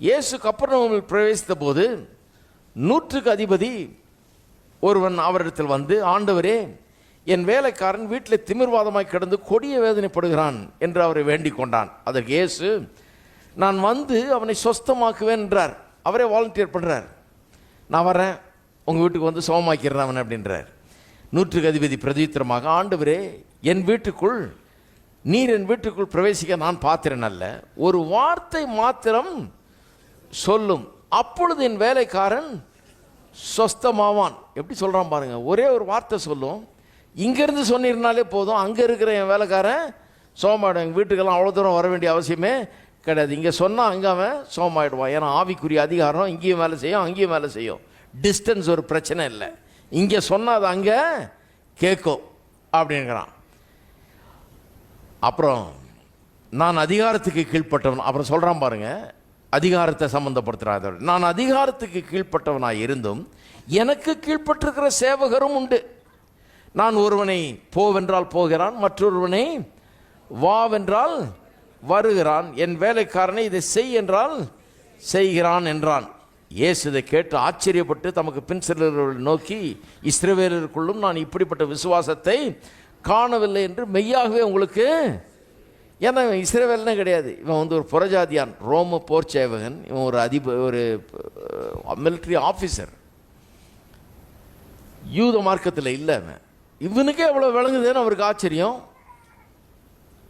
இயேசு கப்பர்நகூமில் பிரவேசித்த போது நூற்றுக்கு அதிபதி ஒருவன் அவரிடத்தில் வந்து ஆண்டவரே என் வேலைக்காரன் வீட்டில் திமிர்வாதமாய் கிடந்து கொடிய வேதனைப்படுகிறான் என்று அவரை வேண்டிக் கொண்டான். அதற்கு இயேசு நான் வந்து அவனை சொஸ்தமாக்குவேன் என்றார். அவரே வாலண்டியர் பண்ணுறார் நான் வரேன். உங்கள் வீட்டுக்கு வந்து சமமாக்கிறேன் அவன் அப்படின்றார். நூற்றுக்கு அதிபதி பிரதித்திரமாக ஆண்டவரே என் வீட்டுக்குள் நீர் என் வீட்டுக்குள் பிரவேசிக்க நான் பாத்திரன் அல்ல. ஒரு வார்த்தை மாத்திரம் சொல்லும். அப்பொழுது என் வேலைக்காரன் சொஸ்தமாவான். எப்படி சொல்கிறான் பாருங்கள் ஒரே ஒரு வார்த்தை சொல்லும். இங்கேருந்து சொன்னிருந்தாலே போதும். அங்கே இருக்கிற என் வேலைக்காரன் சோமாயிடும் எங்கள் வீட்டுக்கெல்லாம் அவ்வளோ தூரம் வர வேண்டிய அவசியமே கிடையாது. இங்கே சொன்னால் அங்கே அவன் சோமாயிடுவான். ஏன்னா ஆவிக்குரிய அதிகாரம் இங்கேயும் வேலை செய்யும் அங்கேயும் வேலை செய்யும். டிஸ்டன்ஸ் ஒரு பிரச்சனை இல்லை. இங்கே சொன்னால் அது அங்கே கேட்கும் அப்படிங்கிறான். அப்புறம் நான் அதிகாரத்துக்கு கீழ்பட்டவன் அப்புறம் சொல்கிறான் பாருங்கள் அதிகாரத்தை சம்மந்தப்படுத்துகிறார் நான் அதிகாரத்துக்கு கீழ்ப்பட்டவனாய் இருந்தும் எனக்கு கீழ்ப்பட்டிருக்கிற சேவகரும் உண்டு. நான் ஒருவனை போவென்றால் போகிறான் மற்றொருவனை வாவென்றால் வருகிறான். என் வேலைக்காரனை இதை செய் என்றால் செய்கிறான் என்றான். இயேசு இதை கேட்டு ஆச்சரியப்பட்டு தமக்கு பின் செல்லுகிறவர்கள் நோக்கி இஸ்ரவேலருக்குள்ளும் நான் இப்படிப்பட்ட விசுவாசத்தை காணவில்லை என்று மெய்யாகவே உங்களுக்கு ஏன்னா இவன் இஸ்ரவேல்னே கிடையாது. இவன் வந்து ஒரு புறஜாதியான். ரோம போர் சேவகன் இவன் ஒரு அதிப ஒரு மிலிட்ரி ஆஃபீஸர் யூத மார்க்கத்தில் இல்லை அவன். இவனுக்கே எவ்வளோ விளங்குதுன்னு அவருக்கு ஆச்சரியம்.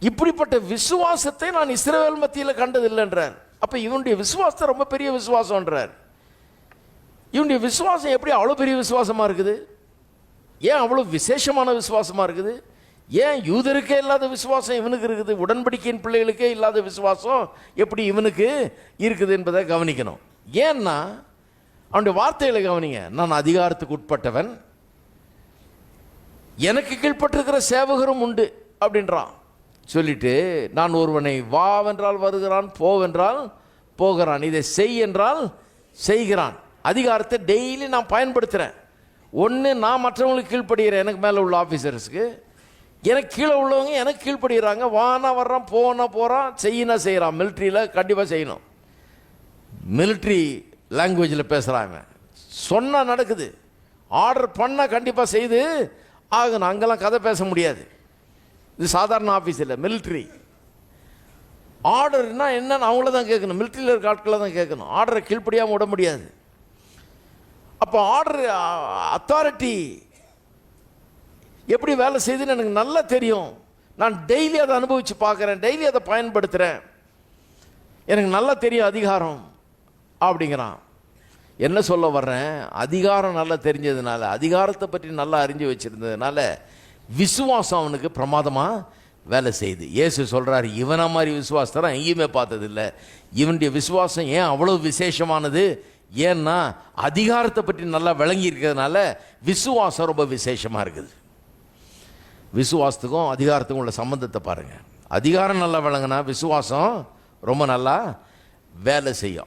இப்படிப்பட்ட விசுவாசத்தை நான் இஸ்ரேவேல் மத்தியில் கண்டதில்லைன்றார். அப்போ இவனுடைய விசுவாசத்தை ரொம்ப பெரிய விசுவாசம்ன்றார். இவனுடைய விசுவாசம் எப்படி அவ்வளோ பெரிய விசுவாசமாக இருக்குது? ஏன் அவ்வளோ விசேஷமான விசுவாசமாக இருக்குது? ஏன் யூதருக்கே இல்லாத விசுவாசம் இவனுக்கு இருக்குது? உடன்படிக்கையின் பிள்ளைகளுக்கே இல்லாத விசுவாசம் எப்படி இவனுக்கு இருக்குது என்பதை கவனிக்கணும். ஏன்னா அவனுடைய வார்த்தைகளை கவனிங்க. நான் அதிகாரத்துக்கு உட்பட்டவன். எனக்கு கீழ்ப்பட்டிருக்கிற சேவகரும் உண்டு அப்படின்றான். சொல்லிட்டு நான் ஒருவனை வாவென்றால் வருகிறான் போவென்றால் போகிறான். இதை செய் என்றால் செய்கிறான். அதிகாரத்தை டெய்லி நான் பயன்படுத்துகிறேன் ஒன்று நான் மற்றவங்களுக்கு கீழ்ப்படுகிறேன். எனக்கு மேலே உள்ள ஆஃபீஸர்ஸுக்கு எனக்கு கீழே உள்ளவங்க எனக்கு கீழ்ப்படுகிறாங்க. வானா வர்றான் போனா போகிறான் செய்யினா செய்கிறான் மிலிட்ரியில் கண்டிப்பாக செய்யணும். மிலிட்ரி லாங்குவேஜில் பேசுகிறாங்க சொன்னால் நடக்குது. ஆர்டர் பண்ணால் கண்டிப்பாக செய்து ஆகணும் அங்கெல்லாம் கதை பேச முடியாது. இது சாதாரண ஆஃபீஸ் இல்லை மிலிட்ரி ஆர்டர்னால் என்னென்னு அவங்கள தான் கேட்கணும். மிலிட்ரியில் இருக்க ஆட்களை தான் கேட்கணும். ஆர்டரை கீழ்ப்படியாமல் விட முடியாது. அப்போ ஆர்டர் அத்தாரிட்டி எப்படி வேலை செய்யுதுன்னு எனக்கு நல்லா தெரியும். நான் டெய்லி அதை அனுபவித்து பார்க்குறேன். டெய்லி அதை பயன்படுத்துகிறேன் எனக்கு நல்லா தெரியும் அதிகாரம் அப்படிங்கிறான். என்ன சொல்ல வர்றேன்? அதிகாரம் நல்லா தெரிஞ்சதுனால அதிகாரத்தை பற்றி நல்லா அறிஞ்சு வச்சிருந்ததுனால விசுவாசம் அவனுக்கு பிரமாதமாக வேலை செய்யுது. இயேசு சொல்கிறார் இவனை மாதிரி விசுவாசத்தை நான் எங்கேயுமே பார்த்ததில்ல. இவனுடைய விசுவாசம் ஏன் அவ்வளோ விசேஷமானது? ஏன்னா அதிகாரத்தை பற்றி நல்லா விளங்கி இருக்கிறதுனால விசுவாசம் ரொம்ப விசேஷமாக இருக்குது. விசுவாசத்துக்கும் அதிகாரத்துக்கும் உள்ள சம்பந்தத்தை பாருங்கள் அதிகாரம் நல்லா விளங்கினா விசுவாசம் ரொம்ப நல்லா வேலை செய்யும்.